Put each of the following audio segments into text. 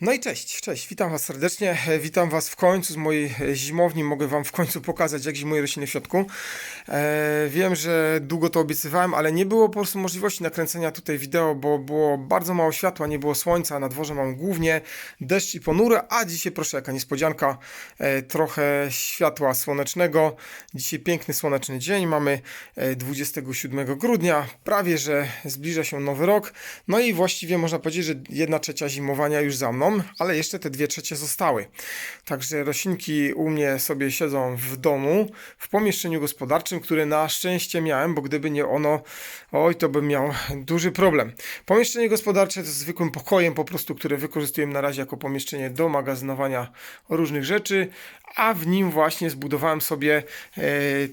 No i cześć, cześć, witam Was serdecznie, e, witam Was w końcu z mojej e, zimowni, mogę Wam w końcu pokazać jak zimuję rośliny w środku. E, wiem, że długo to obiecywałem, ale nie było po prostu możliwości nakręcenia tutaj wideo, bo było bardzo mało światła, nie było słońca, na dworze mam głównie deszcz i ponure, a dzisiaj proszę jaka niespodzianka, e, trochę światła słonecznego. Dzisiaj piękny słoneczny dzień, mamy e, 27 grudnia, prawie że zbliża się nowy rok, no i właściwie można powiedzieć, że jedna trzecia zimowania już za mną, ale jeszcze te dwie trzecie zostały. Także roślinki u mnie sobie siedzą w domu, w pomieszczeniu gospodarczym, które na szczęście miałem, bo gdyby nie ono, oj, to bym miał duży problem. Pomieszczenie gospodarcze to zwykłym pokojem po prostu, które wykorzystuję na razie jako pomieszczenie do magazynowania różnych rzeczy, a w nim właśnie zbudowałem sobie e,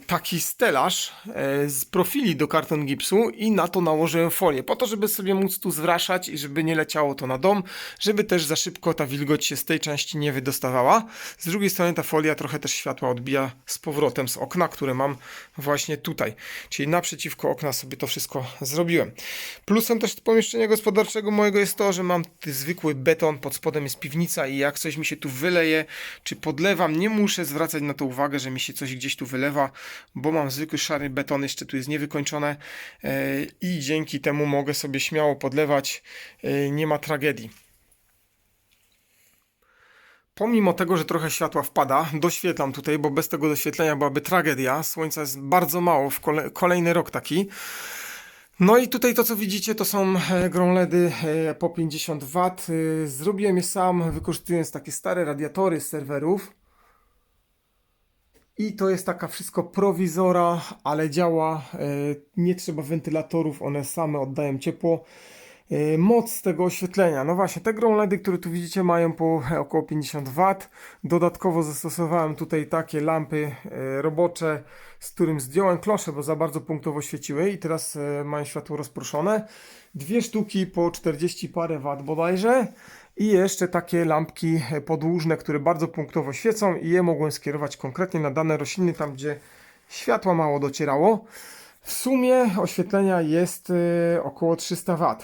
taki stelaż e, z profili do karton gipsu i na to nałożyłem folię, po to, żeby sobie móc tu zwraszać i żeby nie leciało to na dom, żeby też za szybko ta wilgoć się z tej części nie wydostawała. Z drugiej strony ta folia trochę też światła odbija z powrotem z okna, które mam właśnie tutaj, czyli naprzeciwko okna sobie to wszystko zrobiłem. Plusem też pomieszczenia gospodarczego mojego jest to, że mam zwykły beton, pod spodem jest piwnica i jak coś mi się tu wyleje, czy podlewam, nie muszę zwracać na to uwagę, że mi się coś gdzieś tu wylewa, bo mam zwykły szary beton, jeszcze tu jest niewykończone e, i dzięki temu mogę sobie śmiało podlewać, e, nie ma tragedii. Pomimo tego, że trochę światła wpada, doświetlam tutaj, bo bez tego doświetlenia byłaby tragedia. Słońca jest bardzo mało w kole kolejny rok taki. No i tutaj to, co widzicie, to są e, gromledy po 50 W. Zrobiłem je sam, wykorzystując takie stare radiatory z serwerów. I to jest taka wszystko prowizora, ale działa. e, Nie trzeba wentylatorów, one same oddają ciepło. E, Moc tego oświetlenia. No właśnie, te gromledy, które tu widzicie, mają po e, około 50 W. Dodatkowo zastosowałem tutaj takie lampy e, robocze, z którym zdjąłem klosze, bo za bardzo punktowo świeciły i teraz mają światło rozproszone. Dwie sztuki po 40 parę W bodajże. I jeszcze takie lampki podłużne, które bardzo punktowo świecą i je mogłem skierować konkretnie na dane rośliny, tam gdzie światła mało docierało. W sumie oświetlenia jest około 300 W.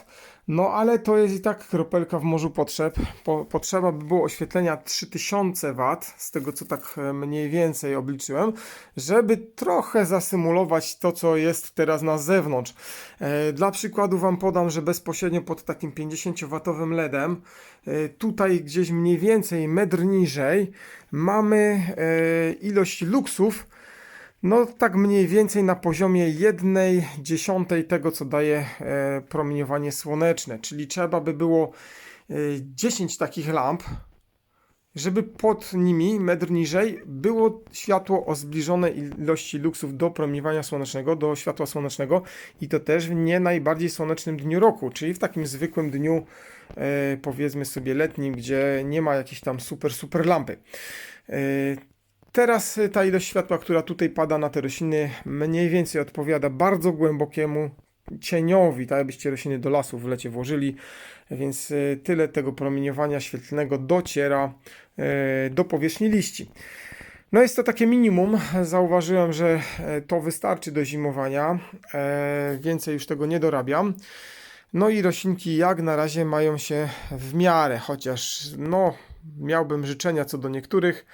No ale to jest i tak kropelka w morzu potrzeb. Po, potrzeba by było oświetlenia 3000 W, z tego co tak e, mniej więcej obliczyłem, żeby trochę zasymulować to, co jest teraz na zewnątrz. E, Dla przykładu Wam podam, że bezpośrednio pod takim 50W LEDem, e, tutaj gdzieś mniej więcej metr niżej, mamy ilość luksów, no tak mniej więcej na poziomie 1 dziesiątej tego, co daje e, promieniowanie słoneczne. Czyli trzeba by było e, 10 takich lamp, żeby pod nimi, metr niżej, było światło o zbliżonej ilości luksów do promieniowania słonecznego, do światła słonecznego i to też w nie najbardziej słonecznym dniu roku, czyli w takim zwykłym dniu, e, powiedzmy sobie letnim, gdzie nie ma jakiejś tam super, super lampy. Teraz y, ta ilość światła, która tutaj pada na te rośliny, mniej więcej odpowiada bardzo głębokiemu cieniowi, tak jakbyście rośliny do lasu w lecie włożyli, więc y, tyle tego promieniowania świetlnego dociera y, do powierzchni liści. No jest to takie minimum. Zauważyłem, że e, to wystarczy do zimowania. E, Więcej już tego nie dorabiam. No i roślinki jak na razie mają się w miarę, chociaż no miałbym życzenia co do niektórych,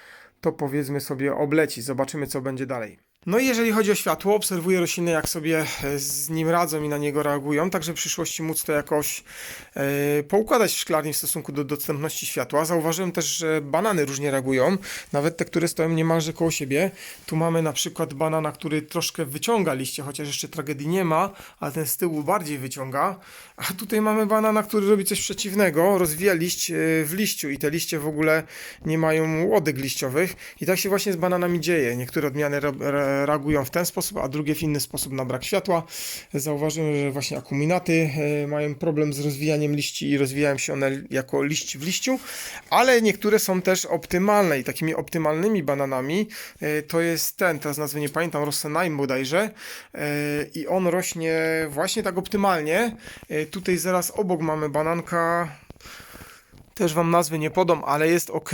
to powiedzmy sobie obleci. Zobaczymy, co będzie dalej. No i jeżeli chodzi o światło, obserwuję rośliny, jak sobie e, z nim radzą i na niego reagują, tak żeby w przyszłości móc to jakoś e, poukładać w szklarni w stosunku do dostępności światła. Zauważyłem też, że banany różnie reagują, nawet te, które stoją niemalże koło siebie. Tu mamy na przykład banana, który troszkę wyciąga liście, chociaż jeszcze tragedii nie ma, ale ten z tyłu bardziej wyciąga. A tutaj mamy banana, który robi coś przeciwnego, rozwija liść e, w liściu i te liście w ogóle nie mają łodyg liściowych. I tak się właśnie z bananami dzieje. Niektóre odmiany re- reagują w ten sposób, a drugie w inny sposób na brak światła. Zauważyłem, że właśnie akuminaty e, mają problem z rozwijaniem liści i rozwijają się one jako liść w liściu, ale niektóre są też optymalne i takimi optymalnymi bananami e, to jest ten, teraz nazwy nie pamiętam, Rossenheim bodajże e, i on rośnie właśnie tak optymalnie. Tutaj zaraz obok mamy bananka, też wam nazwy nie podam, ale jest ok.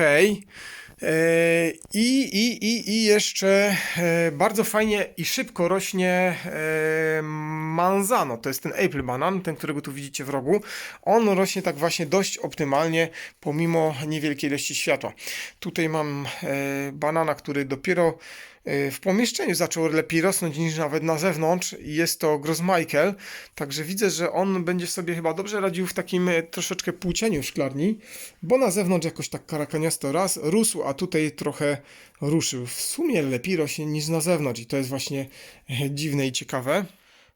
E, I, i, i, I jeszcze e, bardzo fajnie i szybko rośnie e, manzano. To jest ten apple banan, ten, którego tu widzicie w rogu. On rośnie tak właśnie dość optymalnie, pomimo niewielkiej ilości światła. Tutaj mam banana, który dopiero w pomieszczeniu zaczął lepiej rosnąć niż nawet na zewnątrz. Jest to Grossmichael, także widzę, że on będzie sobie chyba dobrze radził w takim e, troszeczkę płócieniu w szklarni, bo na zewnątrz jakoś tak karakaniasto raz rósł, a tutaj trochę ruszył. W sumie lepiej rośnie niż na zewnątrz i to jest właśnie e, dziwne i ciekawe.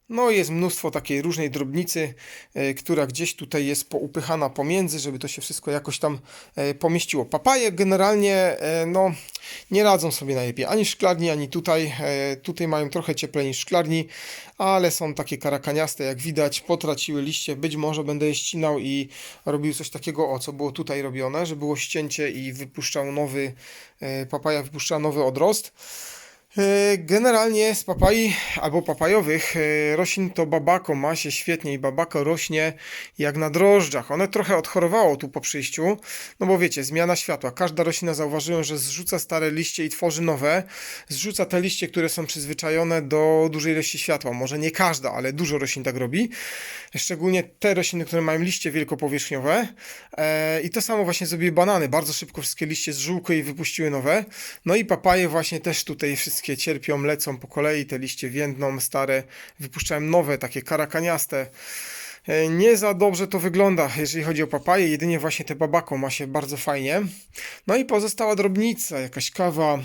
No jest mnóstwo takiej różnej drobnicy, e, która gdzieś tutaj jest poupychana pomiędzy, żeby to się wszystko jakoś tam e, pomieściło. Papaje generalnie e, no, nie radzą sobie najlepiej ani w szklarni, ani tutaj. Tutaj mają trochę cieplej niż w szklarni, ale są takie karakaniaste, jak widać, potraciły liście. Być może będę je ścinał i robił coś takiego, o co było tutaj robione, że było ścięcie i wypuszczał nowy, papaja wypuszczała nowy odrost. E, Generalnie z papai albo papajowych e, roślin to babako ma się świetnie i babako rośnie jak na drożdżach. One trochę odchorowało tu po przyjściu, no bo wiecie, zmiana światła. Każda roślina zauważyłem, że zrzuca stare liście i tworzy nowe. Zrzuca te liście, które są przyzwyczajone do dużej ilości światła. Może nie każda, ale dużo roślin tak robi. Szczególnie te rośliny, które mają liście wielkopowierzchniowe. E, I to samo właśnie zrobiły banany. Bardzo szybko wszystkie liście zżółkły i wypuściły nowe. No i papaje właśnie też tutaj wszystkie cierpią, lecą po kolei, te liście więdną, stare, wypuszczają nowe, takie karakaniaste. E, Nie za dobrze to wygląda, jeżeli chodzi o papaje, jedynie właśnie te babako ma się bardzo fajnie. No i pozostała drobnica, jakaś kawa,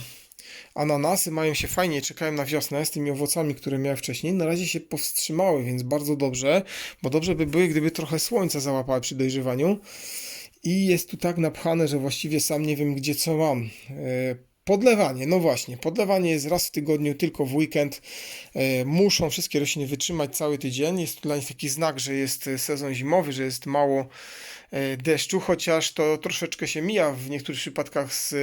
ananasy mają się fajnie, czekają na wiosnę z tymi owocami, które miałem wcześniej. Na razie się powstrzymały, więc bardzo dobrze, bo dobrze by były, gdyby trochę słońca załapały przy dojrzewaniu. I jest tu tak napchane, że właściwie sam nie wiem, gdzie co mam. Podlewanie, no właśnie, podlewanie jest raz w tygodniu, tylko w weekend. E, muszą wszystkie rośliny wytrzymać cały tydzień. Jest to dla nich taki znak, że jest e, sezon zimowy, że jest mało e, deszczu, chociaż to troszeczkę się mija w niektórych przypadkach z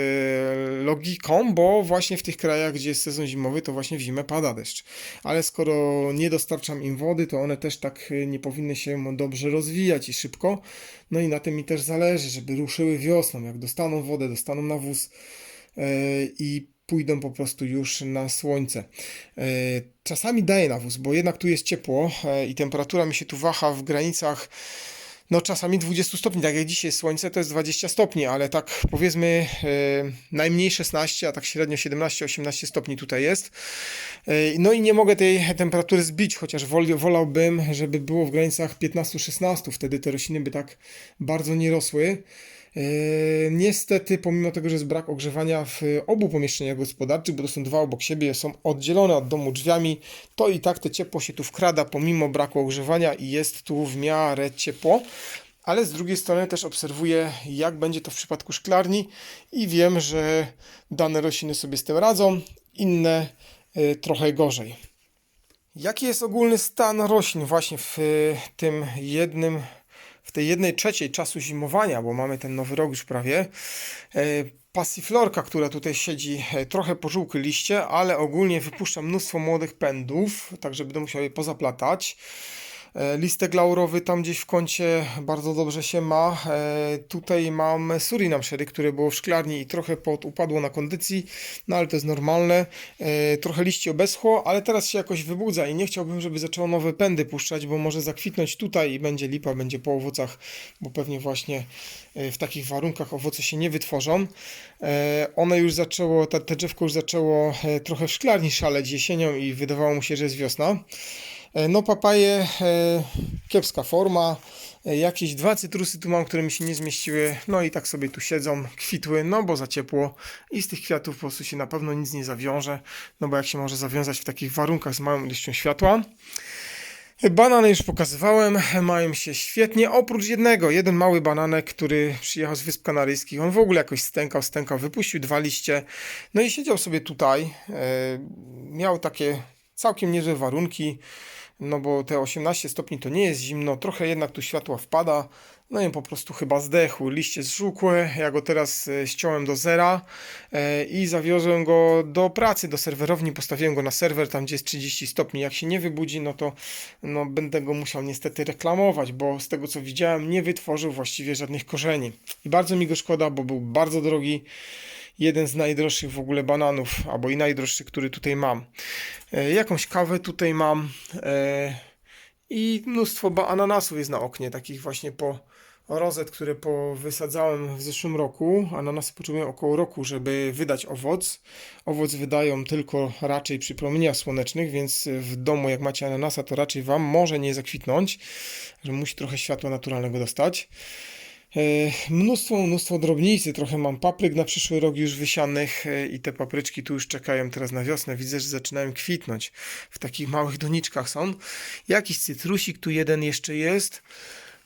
logiką, bo właśnie w tych krajach, gdzie jest sezon zimowy, to właśnie w zimę pada deszcz. Ale skoro nie dostarczam im wody, to one też tak nie powinny się dobrze rozwijać i szybko. No i na tym mi też zależy, żeby ruszyły wiosną. Jak dostaną wodę, dostaną nawóz, i pójdą po prostu już na słońce. E, Czasami daję nawóz, bo jednak tu jest ciepło e, i temperatura mi się tu waha w granicach no czasami 20 stopni, tak jak dzisiaj słońce to jest 20 stopni, ale tak powiedzmy e, najmniej 16, a tak średnio 17-18 stopni tutaj jest. E, no i nie mogę tej temperatury zbić, chociaż wol, wolałbym, żeby było w granicach 15-16, wtedy te rośliny by tak bardzo nie rosły. E, Niestety, pomimo tego, że jest brak ogrzewania w obu pomieszczeniach gospodarczych, bo to są dwa obok siebie, są oddzielone od domu drzwiami, to i tak te ciepło się tu wkrada pomimo braku ogrzewania i jest tu w miarę ciepło. Ale z drugiej strony też obserwuję, jak będzie to w przypadku szklarni i wiem, że dane rośliny sobie z tym radzą, inne y, trochę gorzej. Jaki jest ogólny stan roślin właśnie w y, tym jednym, w tej jednej trzeciej czasu zimowania, bo mamy ten nowy rok już prawie. E, Passiflorka, która tutaj siedzi, e, trochę pożółkły liście, ale ogólnie wypuszcza mnóstwo młodych pędów, także będę musiał je pozaplatać. E, Listek laurowy tam gdzieś w kącie bardzo dobrze się ma. E, Tutaj mam Surinam Sherry, które było w szklarni i trochę pod, upadło na kondycji, no ale to jest normalne. E, Trochę liści obeschło, ale teraz się jakoś wybudza i nie chciałbym, żeby zaczęło nowe pędy puszczać, bo może zakwitnąć tutaj i będzie lipa, będzie po owocach, bo pewnie właśnie w takich warunkach owoce się nie wytworzą. One już zaczęło, te, drzewko już zaczęło trochę w szklarni szaleć jesienią i wydawało mu się, że jest wiosna. E, No papaje, e, kiepska forma. E, Jakieś dwa cytrusy tu mam, które mi się nie zmieściły. No i tak sobie tu siedzą, kwitły, no bo za ciepło. I z tych kwiatów po prostu się na pewno nic nie zawiąże. No bo jak się może zawiązać w takich warunkach z małą ilością światła. Banany już pokazywałem, mają się świetnie, oprócz jednego, jeden mały bananek, który przyjechał z Wysp Kanaryjskich, on w ogóle jakoś stękał, stękał, wypuścił dwa liście, no i siedział sobie tutaj, miał takie całkiem niezłe warunki, no bo te 18 stopni to nie jest zimno, trochę jednak tu światła wpada, no i po prostu chyba zdechł, liście zżółkłe, ja go teraz e, ściąłem do zera e, i zawiozłem go do pracy, do serwerowni, postawiłem go na serwer, tam gdzie jest 30 stopni, jak się nie wybudzi, no to no, będę go musiał niestety reklamować, bo z tego co widziałem nie wytworzył właściwie żadnych korzeni. I bardzo mi go szkoda, bo był bardzo drogi jeden z najdroższych w ogóle bananów, albo i najdroższy, który tutaj mam. E, jakąś kawę tutaj mam e, i mnóstwo ananasów jest na oknie, takich właśnie po rozet, które powysadzałem w zeszłym roku. Ananasy potrzebują około roku, żeby wydać owoc. Owoc wydają tylko raczej przy promieniach słonecznych, więc w domu jak macie ananasa, to raczej Wam może nie zakwitnąć, że musi trochę światła naturalnego dostać. E, Mnóstwo, mnóstwo drobnicy, trochę mam papryk na przyszły rok już wysianych e, i te papryczki tu już czekają teraz na wiosnę. Widzę, że zaczynają kwitnąć. W takich małych doniczkach są. Jakiś cytrusik tu jeden jeszcze jest.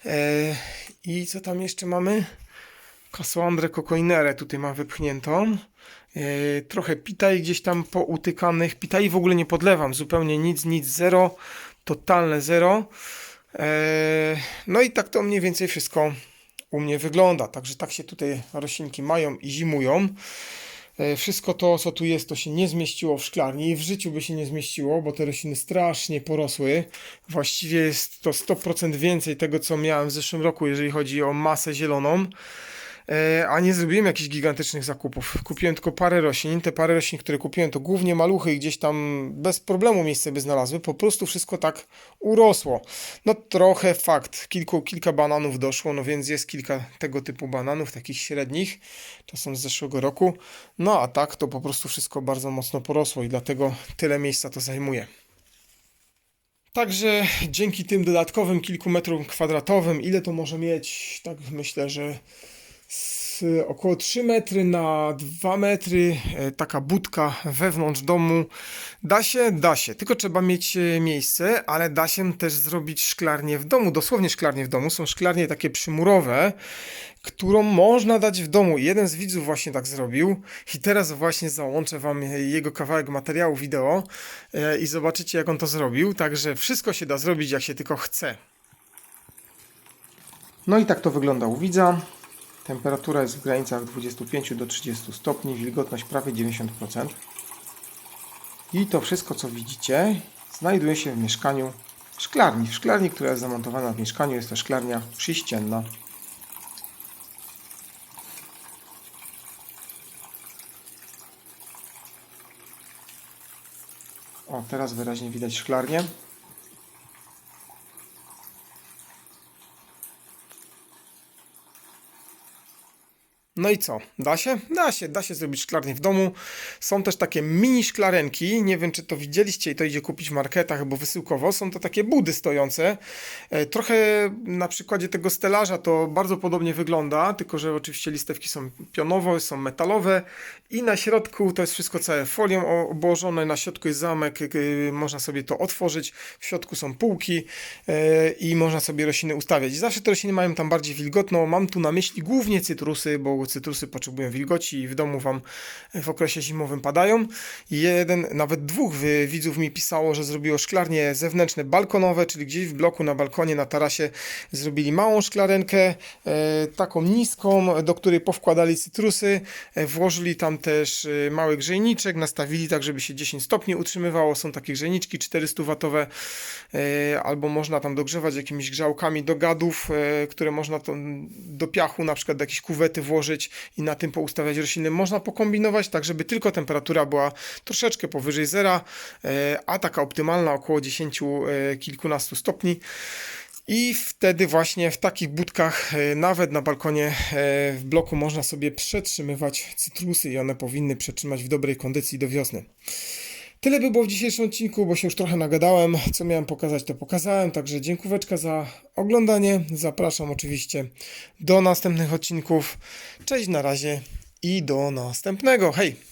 E, I co tam jeszcze mamy? Cassandrę cocoinerę tutaj mam wypchniętą. Trochę pitaj gdzieś tam poutykanych. Pitai w ogóle nie podlewam, zupełnie nic, nic, zero. Totalne zero. No i tak to mniej więcej wszystko u mnie wygląda. Także tak się tutaj roślinki mają i zimują. E, Wszystko to, co tu jest, to się nie zmieściło w szklarni i w życiu by się nie zmieściło, bo te rośliny strasznie porosły. Właściwie jest to 100% więcej tego, co miałem w zeszłym roku, jeżeli chodzi o masę zieloną. E, A nie zrobiłem jakichś gigantycznych zakupów. Kupiłem tylko parę roślin. Te parę roślin, które kupiłem, to głównie maluchy i gdzieś tam bez problemu miejsce by znalazły. Po prostu wszystko tak urosło. No trochę fakt. Kilku, kilka bananów doszło, no więc jest kilka tego typu bananów, takich średnich. To są z zeszłego roku. No a tak to po prostu wszystko bardzo mocno porosło i dlatego tyle miejsca to zajmuje. Także dzięki tym dodatkowym kilku metrom kwadratowym, ile to może mieć? Tak myślę, że z około 3 metry na 2 metry, e, taka budka wewnątrz domu. Da się, da się, tylko trzeba mieć e, miejsce, ale da się też zrobić szklarnię w domu, dosłownie szklarnię w domu. Są szklarnie takie przymurowe, którą można dać w domu. Jeden z widzów właśnie tak zrobił i teraz właśnie załączę wam jego kawałek materiału wideo e, i zobaczycie jak on to zrobił. Także wszystko się da zrobić jak się tylko chce. No i tak to wygląda u widza. Temperatura jest w granicach 25 do 30 stopni, wilgotność prawie 90%. I to wszystko, co widzicie, znajduje się w mieszkaniu szklarni. W szklarni, która jest zamontowana w mieszkaniu, jest to szklarnia przyścienna. O, teraz wyraźnie widać szklarnię. No i co? Da się? Da się, da się zrobić szklarnię w domu. Są też takie mini szklarenki. Nie wiem, czy to widzieliście i to idzie kupić w marketach albo wysyłkowo. Są to takie budy stojące. E, Trochę na przykładzie tego stelaża to bardzo podobnie wygląda, tylko że oczywiście listewki są pionowe, są metalowe i na środku to jest wszystko całe folią obłożone. Na środku jest zamek, y, można sobie to otworzyć. W środku są półki e, i można sobie rośliny ustawiać. Zawsze te rośliny mają tam bardziej wilgotno. Mam tu na myśli głównie cytrusy, bo cytrusy potrzebują wilgoci i w domu wam w okresie zimowym padają. Jeden, nawet dwóch widzów mi pisało, że zrobiło szklarnie zewnętrzne balkonowe, czyli gdzieś w bloku na balkonie, na tarasie zrobili małą szklarenkę, e, taką niską, do której powkładali cytrusy, e, włożyli tam też e, mały grzejniczek, nastawili tak, żeby się 10 stopni utrzymywało. Są takie grzejniczki 400-watowe, e, albo można tam dogrzewać jakimiś grzałkami do gadów, e, które można do piachu, na przykład do jakiejś kuwety włożyć i na tym poustawiać rośliny. Można pokombinować tak, żeby tylko temperatura była troszeczkę powyżej zera, e, a taka optymalna około 10 e, kilkunastu stopni. I wtedy właśnie w takich budkach, e, nawet na balkonie w bloku można sobie przetrzymywać cytrusy i one powinny przetrzymać w dobrej kondycji do wiosny. Tyle by było w dzisiejszym odcinku, bo się już trochę nagadałem. Co miałem pokazać, to pokazałem. Także dziękóweczka za oglądanie. Zapraszam oczywiście do następnych odcinków. Cześć na razie i do następnego. Hej!